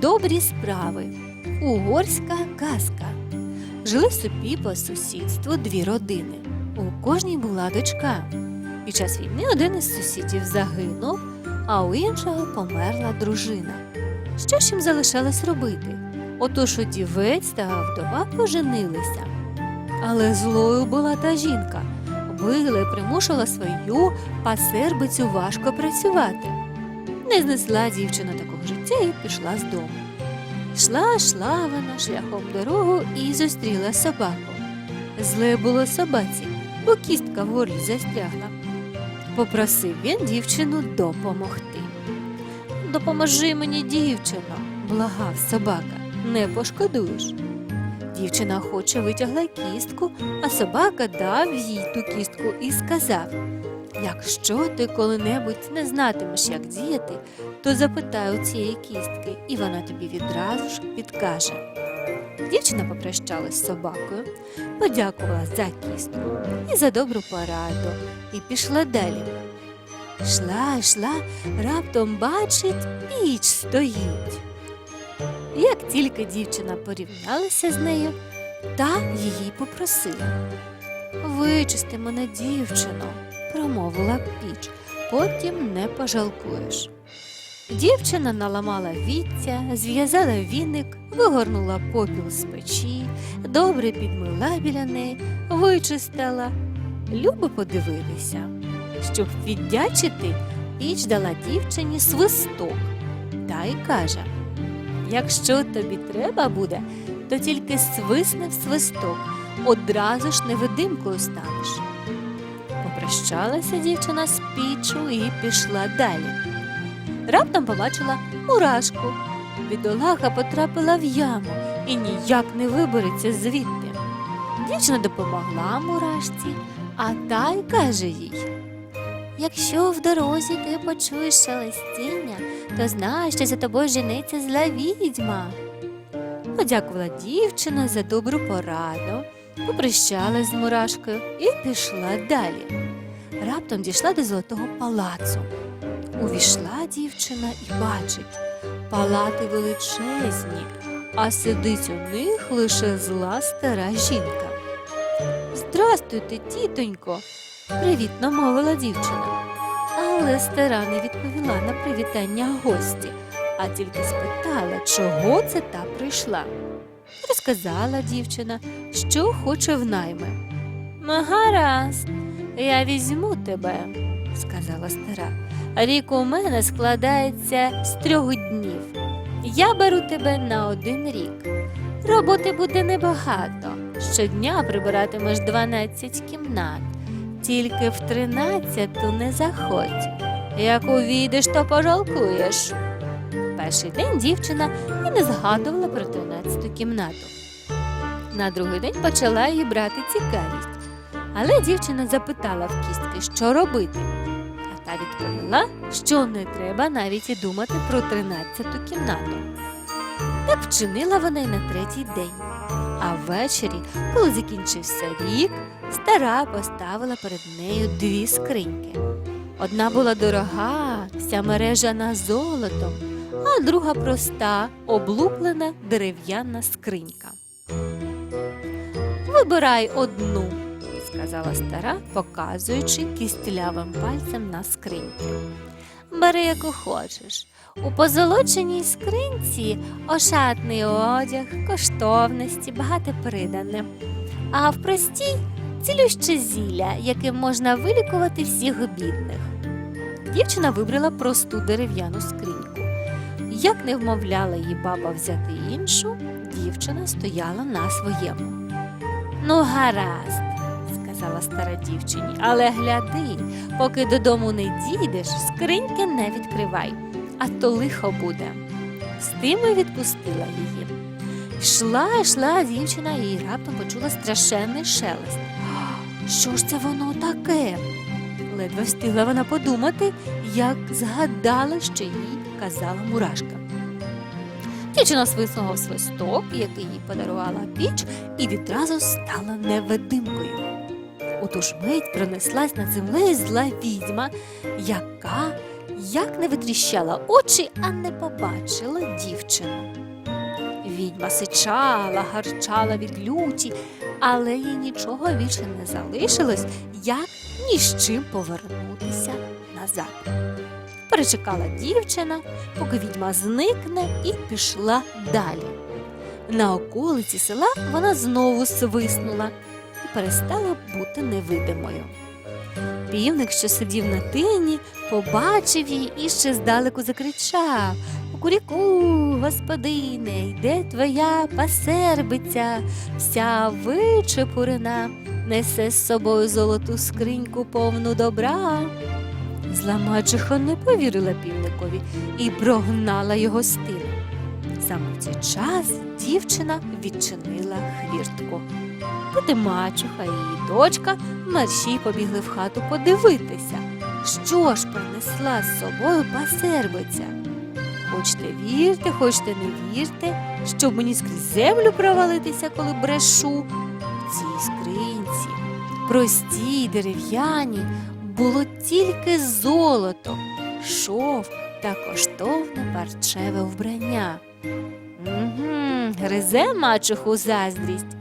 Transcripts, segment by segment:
Добрі справи. Угорська казка. Жили собі по сусідству дві родини. У кожній була дочка. Під час війни один із сусідів загинув, а у іншого померла дружина. Що ж їм залишалось робити? Отож удівець та вдова поженилися. Але злою була та жінка. Била і примушувала свою пасербицю важко працювати. Не знесла дівчина такого життя і пішла з дому. Йшла, йшла вона шляхом дорогу і зустріла собаку. Зле було собаці, бо кістка в горлі застрягла. Попросив він дівчину допомогти. Допоможи мені, дівчино, благав собака, не пошкодуєш. Дівчина охоче витягла кістку, а собака дав їй ту кістку і сказав: Якщо ти коли-небудь не знатимеш, як діяти, то запитай у цієї кістки, і вона тобі відразу ж підкаже. Дівчина попрощалась з собакою, подякувала за кістку і за добру пораду, і пішла далі. Йшла, йшла, раптом бачить, піч стоїть. Як тільки дівчина порівнялася з нею, та її попросила. Вичисти мене, дівчино, промовила піч, потім не пожалкуєш. Дівчина наламала віття, зв'язала віник, вигорнула попіл з печі, добре підмила біля неї, вичистила. Любо подивилися. Щоб віддячити, піч дала дівчині свисток та й каже: Якщо тобі треба буде, то тільки свисне в свисток, одразу ж невидимкою станеш. Попрощалася дівчина з піччю і пішла далі. Раптом побачила мурашку. Бідолаха потрапила в яму і ніяк не вибереться звідти. Дівчина допомогла мурашці, а та й каже їй: Якщо в дорозі ти почуєш шелестіння, то знай, що за тобою жениться зла відьма. Подякувала дівчина за добру пораду, попрощалась з мурашкою і пішла далі. Раптом дійшла до золотого палацу. Увійшла дівчина і бачить, палати величезні, а сидить у них лише зла стара жінка. Здрастуйте, тітонько, привітно мовила дівчина. Але стара не відповіла на привітання гості, а тільки спитала, чого це та прийшла. Розказала дівчина, що хоче в найми. «Ну, Гаразд, я візьму тебе, сказала стара. Рік у мене складається з трьох днів. Я беру тебе на один рік. Роботи буде небагато. Щодня прибиратимеш 12 кімнат. Тільки в тринадцяту не заходь. Як увійдеш, то пожалкуєш. Перший день дівчина і не згадувала про тринадцяту кімнату. На другий день почала її брати цікавість, але дівчина запитала в кістки, що робити. А та відповіла, що не треба навіть і думати про тринадцяту кімнату. Так вчинила вона й на третій день. А ввечері, коли закінчився рік, стара поставила перед нею дві скриньки. Одна була дорога, вся мережана золотом, а друга проста, облуплена дерев'яна скринька. Вибирай одну, сказала стара, показуючи кістлявим пальцем на скриньки. Бери, яку хочеш. У позолоченій скринці ошатний одяг, коштовності, багате придане. А в простій цілюще зілля, яким можна вилікувати всіх бідних. Дівчина вибрала просту дерев'яну скриньку. Як не вмовляла її баба взяти іншу, дівчина стояла на своєму. Ну, гаразд, сказала стара дівчині, але гляди, поки додому не дійдеш, скриньки не відкривай, а то лихо буде. З тим і відпустила її. Йшла, йшла дівчина і раптом почула страшенний шелест. Що ж це воно таке? Ледве встигла вона подумати, як згадала, що їй казала мурашка. Дівчина свиснула свисток, який їй подарувала піч, і відразу стала невидимкою. У ту ж мить пронеслась над землею зла відьма, яка як не витріщала очі, а не побачила дівчину. Відьма сичала, гарчала від люті, але їй нічого більше не залишилось, як ні з чим повернутися назад. Перечекала дівчина, поки відьма зникне, і пішла далі. На околиці села вона знову свиснула перестала бути невидимою. Півник, що сидів на тині, побачив її і ще здалеку закричав Кукуріку, господине, йде твоя пасербиця, вся вичепурена, несе з собою золоту скриньку повну добра. Зла мачеха не повірила півникові і прогнала його з. Саме в цей час дівчина відчинила хвіртку. Тоді мачуха і її дочка мерщій побігли в хату подивитися, що ж принесла з собою пасербиця. Хочете вірте, хочете не вірте, щоб мені скрізь землю провалитися, коли брешу. В цій скринці, простій дерев'яні, було тільки золото, шов та коштовне парчеве вбрання. Угу, гризе мачуху заздрість.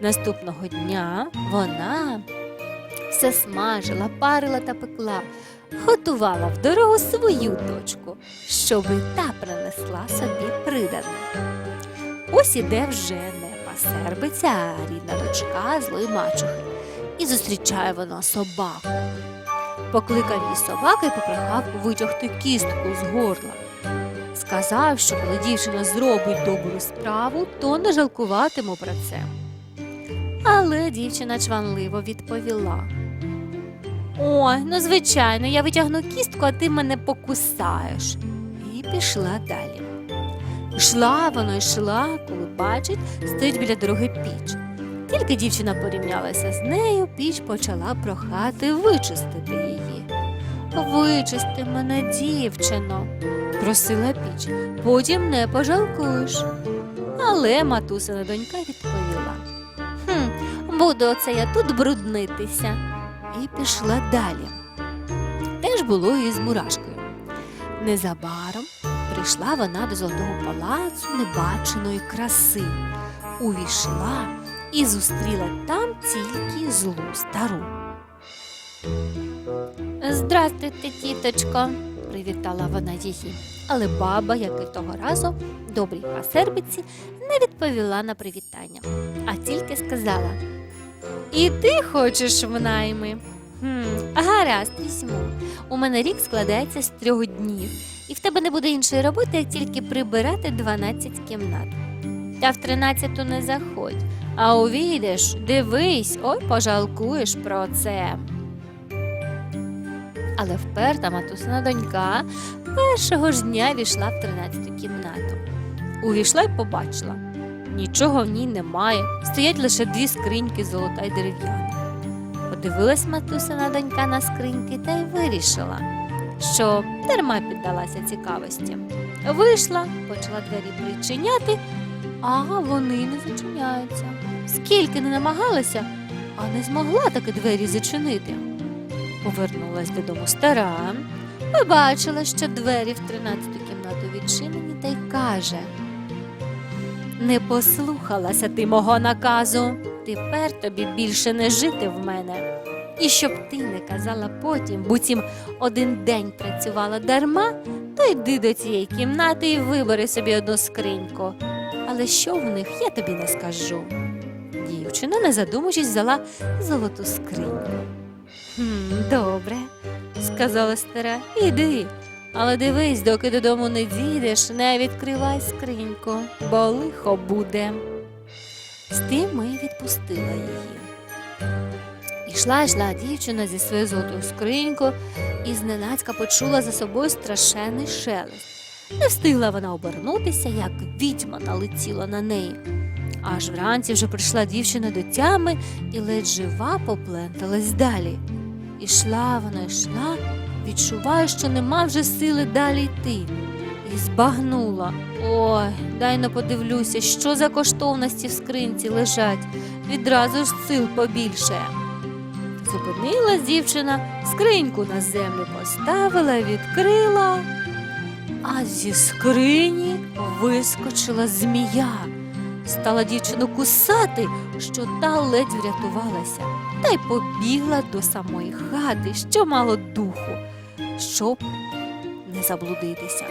Наступного дня вона все смажила, парила та пекла, готувала в дорогу свою дочку, щоби та принесла собі придане. Ось іде вже не пасербиця, а рідна дочка злої мачухи, і зустрічає вона собаку. Покликав її собака і попрохав витягти кістку з горла. Сказав, що коли дівчина зробить добру справу, то не жалкуватиму про це. Але дівчина чванливо відповіла. Ой, ну звичайно, я витягну кістку, а ти мене покусаєш. І пішла далі. Йшла вона йшла, коли бачить, стоїть біля дороги піч. Тільки дівчина порівнялася з нею, піч почала прохати вичистити її. Вичисти мене, дівчино, просила піч, потім не пожалкуєш. Але матусина донька відповіла. Буду оце я тут бруднитися. І пішла далі. Теж було і з мурашкою. Незабаром прийшла вона до золотого палацу небаченої краси, увійшла і зустріла там тільки злу стару. Здрастуйте, тіточко, привітала вона її. Але баба, як і того разу, добрій пасербиці, не відповіла на привітання, а тільки сказала: І ти хочеш в найми? Хм, гаразд, візьму. У мене рік складається з трьох днів, і в тебе не буде іншої роботи, як тільки прибирати 12 кімнат. Та в 13 не заходь, а увійдеш, дивись, ой, пожалкуєш про це. Але вперта матусина донька першого ж дня війшла в 13-ту кімнату. Увійшла й побачила. Нічого в ній немає, стоять лише дві скриньки золота й дерев'яна. Подивилась матусина донька на скриньки та й вирішила, що дарма піддалася цікавості. Вийшла, почала двері причиняти, а вони не зачиняються. Скільки не намагалася, а не змогла таки двері зачинити. Повернулась додому стара, побачила, що двері в тринадцяту кімнату відчинені та й каже. Не послухалася ти мого наказу. Тепер тобі більше не жити в мене. І щоб ти не казала потім, буцім один день працювала дарма, то йди до цієї кімнати і вибери собі одну скриньку. Але що в них, я тобі не скажу. Дівчина, не задумуючись, взяла золоту скриньку. «Хм, добре, сказала стара, іди. Але дивись, доки додому не дійдеш, не відкривай скриньку, бо лихо буде. З тим ми відпустила її. Ішла йшла дівчина зі своєю золотою скринькою і зненацька почула за собою страшенний шелест. Не встигла вона обернутися, як відьма налетіла на неї. Аж вранці вже прийшла дівчина до тями і ледь жива попленталась далі. Ішла вона йшла, відчуває, що нема вже сили далі йти. І збагнула. Ой, дай но подивлюся, що за коштовності в скринці лежать. Відразу ж сил побільше. Зупинилась дівчина, скриньку на землю поставила, відкрила. А зі скрині вискочила змія. Стала дівчину кусати, що та ледь врятувалася, та й побігла до самої хати, що мало духу, щоб не заблудитися.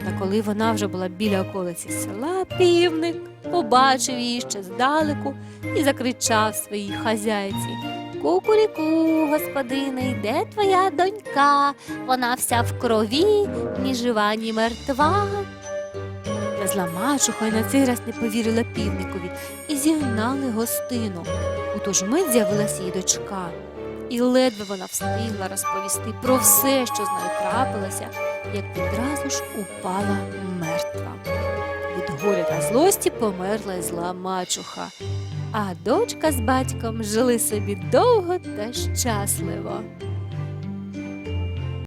Та коли вона вже була біля околиці села, півник побачив її ще здалеку і закричав своїй хазяйці. Кукуріку, господине, йде твоя донька, вона вся в крові, ні жива, ні мертва. Зла мачуха й на цей раз не повірила півникові і зігнали гостину. У ту ж мить з'явилась її дочка, і ледве вона встигла розповісти про все, що з нею трапилося, як відразу ж упала мертва. Від горя та злості померла зла мачуха, а дочка з батьком жили собі довго та щасливо.